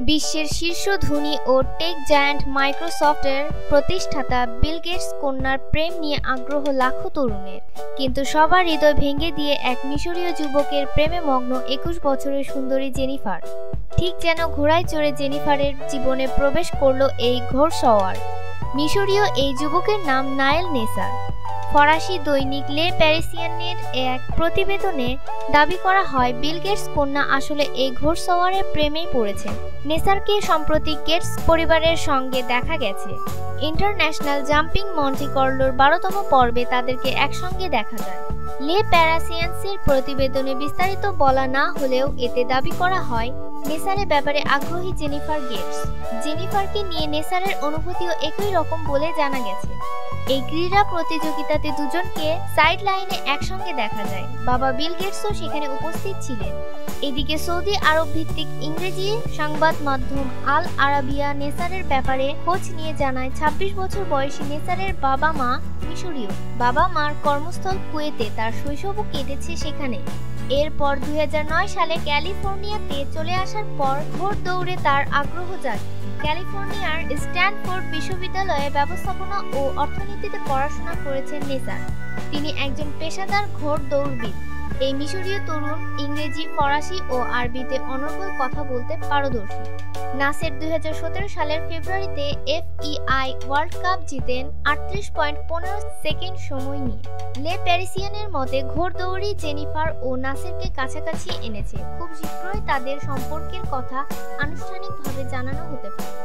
বিশ্বের শীর্ষ ধনী ও টেক জায়ান্ট মাইক্রোসফটের প্রতিষ্ঠাতা বিল গেটস কন্যার প্রেম নিয়ে আগ্রহ লাখো তরুণের। কিন্তু সবার হৃদয় ভেঙে দিয়ে এক মিশরীয় যুবকের প্রেমে মগ্ন একুশ বছরের সুন্দরী জেনিফার ঠিক যেন ঘোড়ায় চড়ে জেনিফারের জীবনে প্রবেশ করল এই ঘোর সওয়ার মিশরীয় এই যুবকের নাম নায়েল নেসার। ফরাসি দৈনিক লে প্যারিসিয়ানের এক প্রতিবেদনে দাবি করা হয়, বিল গেটস কন্যা আসলে এই ঘোড়সওয়ারের প্রেমেই পড়েছেন নেসারকে সম্প্রতি গেটস পরিবারের সঙ্গে দেখা গেছে। ইন্টারন্যাশনাল জাম্পিং মন্টি কর্লোর বারোতম পর্বে তাদেরকে একসঙ্গে দেখা যায়। লে প্যারাসিয়ান্সের প্রতিবেদনে বিস্তারিত বলা না হলেও এতে দাবি করা হয়, নেসারের ব্যাপারে আগ্রহী জেনিফার গেটস। জেনিফারকে নিয়ে নেসারের অনুভূতিও একই রকম বলে জানা গেছে। এই ক্রীড়া প্রতিযোগিতাতে দুজনকে সাইড লাইনে একসঙ্গে দেখা যায়। বাবা বিল গেটসও সেখানে উপস্থিত ছিলেন। এদিকে সৌদি আরব ভিত্তিক ইংরেজি সংবাদ মাধ্যম আল আরাবিয়া নেসারের ব্যাপারে খোঁজ নিয়ে জানায় ২৬ বছর বয়সী নেসারের বাবা মা মিশরীয়। বাবা মার কর্মস্থল কুয়েতে তার শৈশবও কেটেছে সেখানে। এরপর দুই হাজার নয় সালে ক্যালিফোর্নিয়াতে চলে আসার পর ভোট দৌড়ে তার আগ্রহ জাগে। ক্যালিফোর্নিয়ার স্ট্যানফোর্ড বিশ্ববিদ্যালয়ে ব্যবস্থাপনা ও অর্থনীতিতে পড়াশোনা করেছেন নিসার তিনি একজন পেশাদার ঘোড় দৌড়বিদ এই মিশরীয় তরুণ ইংরেজি, ফরাসি ও আরবিতে অনর্গল কথা বলতে পারদর্শী। নাসের দুই হাজার সতেরো সালের ফেব্রুয়ারিতে এফ এফইআই ওয়ার্ল্ড কাপ জিতেন আটত্রিশ পয়েন্ট পনেরো সেকেন্ড সময় নিয়ে। লে প্যারিসিয়ানের মতে ঘোড়দৌড়ি জেনিফার ও নাসেরকে কাছাকাছি এনেছে। খুব শীঘ্রই তাদের সম্পর্কের কথা আনুষ্ঠানিকভাবে জানানো হতে পারে।